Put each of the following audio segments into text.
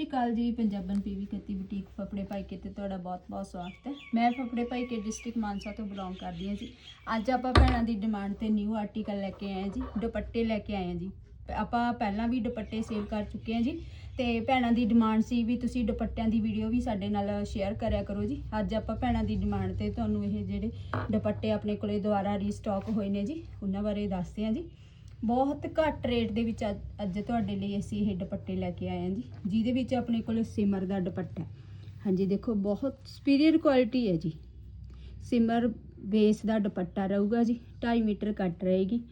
ਸਤਿ ਸ਼੍ਰੀ ਅਕਾਲ ਜੀ ਪੰਜਾਬਨ ਪੀਵੀ ਕੱਤੀ ਬੁਟੀਕ ਫਫੜੇ ਭਾਈਕੇ ਤੇ ਤੁਹਾਡਾ ਬਹੁਤ-ਬਹੁਤ ਸਵਾਗਤ ਹੈ। ਮੈਂ ਫਫੜੇ ਭਾਈਕੇ ਡਿਸਟ੍ਰਿਕਟ ਮਾਨਸਾ ਤੋਂ ਬਿਲੋਂਗ ਕਰਦੀ ਹਾਂ ਜੀ। ਅੱਜ ਆਪਾਂ ਭੈਣਾਂ ਦੀ ਡਿਮਾਂਡ ਤੇ ਨਿਊ ਆਰਟੀਕਲ ਲੈ ਕੇ ਆਏ ਹਾਂ ਜੀ, ਦੁਪੱਟੇ ਲੈ ਕੇ ਆਏ ਹਾਂ ਜੀ। ਆਪਾਂ ਪਹਿਲਾਂ ਵੀ ਦੁਪੱਟੇ ਸੇਲ ਕਰ ਚੁੱਕੇ ਹਾਂ ਜੀ ਤੇ ਭੈਣਾਂ ਦੀ ਡਿਮਾਂਡ ਸੀ ਵੀ ਤੁਸੀਂ ਦੁਪੱਟਿਆਂ ਦੀ ਵੀਡੀਓ ਵੀ ਸਾਡੇ ਨਾਲ ਸ਼ੇਅਰ ਕਰਿਆ ਕਰੋ ਜੀ। ਅੱਜ ਆਪਾਂ ਭੈਣਾਂ ਦੀ ਡਿਮਾਂਡ ਤੇ ਤੁਹਾਨੂੰ ਇਹ ਜਿਹੜੇ ਦੁਪੱਟੇ ਆਪਣੇ ਕੋਲੇ ਦੁਬਾਰਾ ਰੀਸਟਾਕ ਹੋਏ ਨੇ ਜੀ, ਉਹਨਾਂ ਬਾਰੇ ਦੱਸਦੇ ਹਾਂ ਜੀ। ਬਹੁਤ ਘੱਟ ਰੇਟ ਦੇ ਵਿੱਚ ਅੱਜ- ਅੱਜ ਤੁਹਾਡੇ ਲਈ ਅਸੀਂ ਇਹ ਦੁਪੱਟੇ ਲੈ ਕੇ ਆਏ ਹਾਂ ਜੀ, ਜਿਹਦੇ ਵਿੱਚ ਆਪਣੇ ਕੋਲ ਸਿਮਰ ਦਾ ਦੁਪੱਟਾ ਹੈ। ਹਾਂਜੀ, ਦੇਖੋ, ਬਹੁਤ ਸੁਪੀਰੀਅਰ ਕੁਆਲਿਟੀ ਹੈ ਜੀ। ਸਿਮਰ ਬੇਸ ਦਾ ਦੁਪੱਟਾ ਰਹੂਗਾ ਜੀ 2.5 ਮੀਟਰ ਕੱਟ ਰਹੇਗੀ।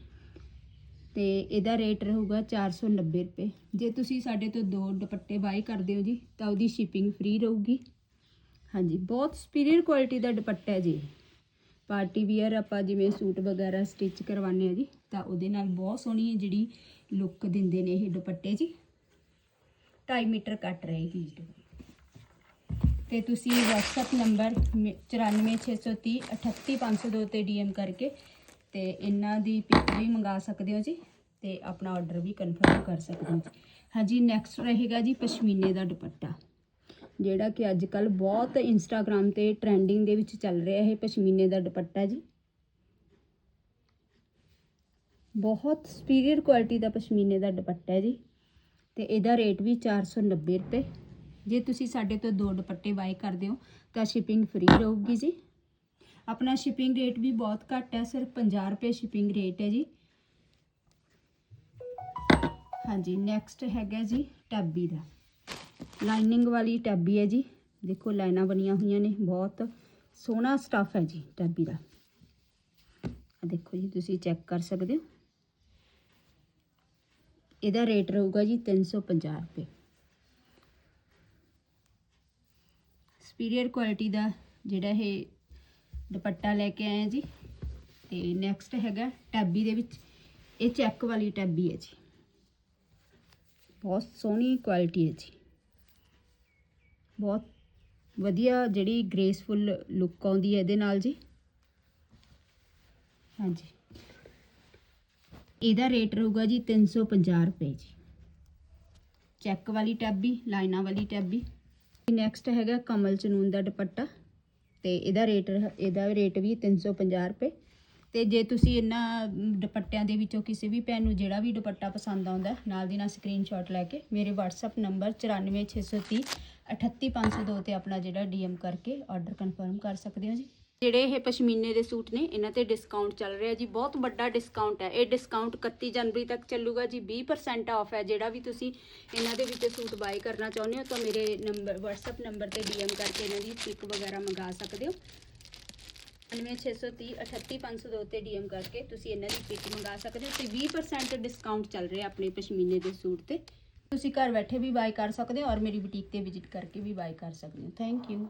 ਤੇ ਇਹਦਾ ਰੇਟ ਰਹੂਗਾ 490 ਰੁਪਏ। ਜੇ ਤੁਸੀਂ ਸਾਡੇ ਤੋਂ ਦੋ ਦੁਪੱਟੇ ਬਾਈ ਕਰਦੇ ਹੋ ਜੀ, ਤਾਂ ਉਹਦੀ ਸ਼ਿਪਿੰਗ ਫ੍ਰੀ ਰਹੂਗੀ। ਹਾਂਜੀ, ਬਹੁਤ ਸੁਪੀਰੀਅਰ ਕੁਆਲਿਟੀ ਦਾ ਦੁਪੱਟਾ ਹੈ ਜੀ ਪਾਰਟੀ ਵੀਅਰ ਆਪਾਂ ਜਿਵੇਂ ਸੂਟ ਵਗੈਰਾ ਸਟਿਚ ਕਰਵਾਉਂਦੇ ਆ ਜੀ, ਤਾਂ ਉਹਦੇ ਨਾਲ ਬਹੁਤ ਸੋਹਣੀ ਜਿਹੜੀ ਲੁੱਕ ਦਿੰਦੇ ਨੇ ਇਹ ਦੁਪੱਟੇ ਜੀ। 2.5 ਮੀਟਰ ਕੱਟ ਰਹੇਗੀ ਜੀ। ਤੇ ਤੁਸੀਂ WhatsApp ਨੰਬਰ 94630 38502 ਤੇ DM ਕਰਕੇ ਤੇ ਇਹਨਾਂ ਦੀ ਪਿਕ ਵੀ ਮੰਗਾ ਸਕਦੇ ਹੋ ਜੀ ਤੇ ਆਪਣਾ ਆਰਡਰ ਵੀ ਕਨਫਰਮ ਕਰ ਸਕਦੇ ਹੋ ਜੀ। ਹਾਂਜੀ ਨੈਕਸਟ ਰਹੇਗਾ ਜੀ ਪਸ਼ਮੀਨੇ ਦਾ ਦੁਪੱਟਾ। ਜਿਹੜਾ ਕਿ ਅੱਜ ਕੱਲ ਬਹੁਤ ਇੰਸਟਾਗ੍ਰam ਤੇ ਟ੍ਰੈਂਡਿੰਗ ਦੇ ਵਿੱਚ ਚੱਲ ਰਿਹਾ ਹੈ ਪਸ਼ਮੀਨੇ ਦਾ ਦੁਪੱਟਾ ਜੀ। ਬਹੁਤ ਸੁਪੀਰੀਅਰ ਕੁਆਲਿਟੀ ਦਾ ਪਸ਼ਮੀਨੇ ਦਾ ਦੁਪੱਟਾ ਹੈ ਜੀ ਤੇ ਇਹਦਾ ਰੇਟ ਵੀ 490 ਰੁਪਏ। ਜੇ ਤੁਸੀਂ ਸਾਡੇ ਤੋਂ ਦੋ ਦੁਪੱਟੇ ਬਾਈ ਕਰਦੇ ਹੋ ਤਾਂ ਸ਼ਿਪਿੰਗ ਫ੍ਰੀ ਰਹੂਗੀ ਜੀ। ਆਪਣਾ ਸ਼ਿਪਿੰਗ ਰੇਟ ਵੀ ਬਹੁਤ ਘੱਟ ਹੈ, ਸਿਰਫ 50 ਰੁਪਏ ਸ਼ਿਪਿੰਗ ਰੇਟ ਹੈ ਜੀ। ਹਾਂਜੀ ਨੈਕਸਟ ਹੈਗਾ ਜੀ ਟੈਬੀ ਦਾ। ਲਾਈਨਿੰਗ ਵਾਲੀ ਟੈਬੀ ਹੈ ਜੀ। ਦੇਖੋ ਲਾਈਨਾਂ ਬਣੀਆਂ ਹੋਈਆਂ ਨੇ, ਬਹੁਤ ਸੋਹਣਾ ਸਟੱਫ ਹੈ ਜੀ ਟੈਬੀ ਦਾ। ਆ ਦੇਖੋ ਜੀ, ਤੁਸੀਂ ਚੈੱਕ ਕਰ ਸਕਦੇ ਹੋ। ਇਹਦਾ ਰੇਟ ਰਹੂਗਾ ਜੀ 350 ਰੁਪਏ। ਸੁਪੀਰੀਅਰ ਕੁਆਲਿਟੀ ਦਾ ਜਿਹੜਾ ਇਹ ਦੁਪੱਟਾ ਲੈ ਕੇ ਆਏ ਜੀ। ਤੇ ਨੈਕਸਟ ਹੈਗਾ ਟੈਬੀ ਦੇ ਵਿੱਚ, ਇਹ ਚੈੱਕ ਵਾਲੀ ਟੈਬੀ ਹੈ ਜੀ। ਬਹੁਤ ਸੋਹਣੀ ਕੁਆਲਿਟੀ ਹੈ ਜੀ। ਬਹੁਤ ਵਧੀਆ ਜਿਹੜੀ ਗ੍ਰੇਸਫੁਲ ਲੁੱਕ ਆਉਂਦੀ ਹੈ ਇਹਦੇ ਨਾਲ ਜੀ। ਹਾਂਜੀ। ਇਹਦਾ ਰੇਟ ਰਹੂਗਾ ਜੀ 350 ਰੁਪਏ ਜੀ। ਚੈੱਕ ਵਾਲੀ ਟੈਬੀ ਲਾਈਨਾਂ ਵਾਲੀ ਟੈਬੀ ਨੈਕਸਟ ਹੈਗਾ ਕਮਲ ਚਨੂਨ ਦਾ ਦੁਪੱਟਾ ਤੇ ਇਹਦਾ ਰੇਟ ਇਹਦਾ ਰੇਟ ਵੀ 350 ਰੁਪਏ। ਤੇ ਜੇ ਤੁਸੀਂ ਇਹਨਾਂ ਦੁਪੱਟਿਆਂ ਦੇ ਵਿੱਚੋਂ ਕਿਸੇ ਵੀ ਭੈਣ ਨੂੰ ਜਿਹੜਾ ਵੀ ਦੁਪੱਟਾ ਪਸੰਦ ਆਉਂਦਾ, ਨਾਲ ਦੀ ਨਾਲ ਸਕਰੀਨਸ਼ਾਟ ਲੈ ਕੇ ਮੇਰੇ WhatsApp ਨੰਬਰ 94630 38502 ਤੇ ਆਪਣਾ ਜਿਹੜਾ DM ਕਰਕੇ ਆਰਡਰ ਕਨਫਰਮ ਕਰ ਸਕਦੇ ਹੋ ਜੀ। ਜਿਹੜੇ ਇਹ ਪਸ਼ਮੀਨੇ ਦੇ ਸੂਟ ਨੇ, ਇਹਨਾਂ ਤੇ ਡਿਸਕਾਊਂਟ ਚੱਲ ਰਿਹਾ ਜੀ। ਬਹੁਤ ਵੱਡਾ ਡਿਸਕਾਊਂਟ ਹੈ। ਇਹ ਡਿਸਕਾਊਂਟ 31 ਜਨਵਰੀ ਤੱਕ ਚੱਲੂਗਾ ਜੀ। 20% ਆਫ ਹੈ। ਜਿਹੜਾ ਵੀ ਤੁਸੀਂ ਇਹਨਾਂ ਦੇ ਵਿੱਚ ਸੂਟ ਬਾਈ ਕਰਨਾ ਚਾਹੁੰਦੇ ਹੋ, ਤਾਂ ਮੇਰੇ ਨੰਬਰ WhatsApp ਨੰਬਰ ਤੇ DM ਕਰਕੇ ਇਹਨਾਂ ਦੀ ਪਿਕ ਵਗੈਰਾ ਮੰਗਾ ਸਕਦੇ ਹੋ। 9630 38502 ਤੇ DM ਕਰਕੇ ਤੁਸੀਂ ਇਹਨਾਂ ਦੀ ਪਿਕ ਮੰਗਾ ਸਕਦੇ ਹੋ। ਤੇ 20% ਡਿਸਕਾਊਂਟ ਚੱਲ ਰਿਹਾ ਆਪਣੇ ਪਸ਼ਮੀਨੇ ਦੇ ਸੂਟ ਤੇ। ਤੁਸੀਂ ਘਰ ਬੈਠੇ ਵੀ ਬਾਏ ਕਰ ਸਕਦੇ ਹੋ ਔਰ ਮੇਰੀ ਬੁਟੀਕ ਤੇ ਵਿਜ਼ਿਟ ਕਰਕੇ ਵੀ ਬਾਏ ਕਰ ਸਕਦੇ ਹੋ। Thank you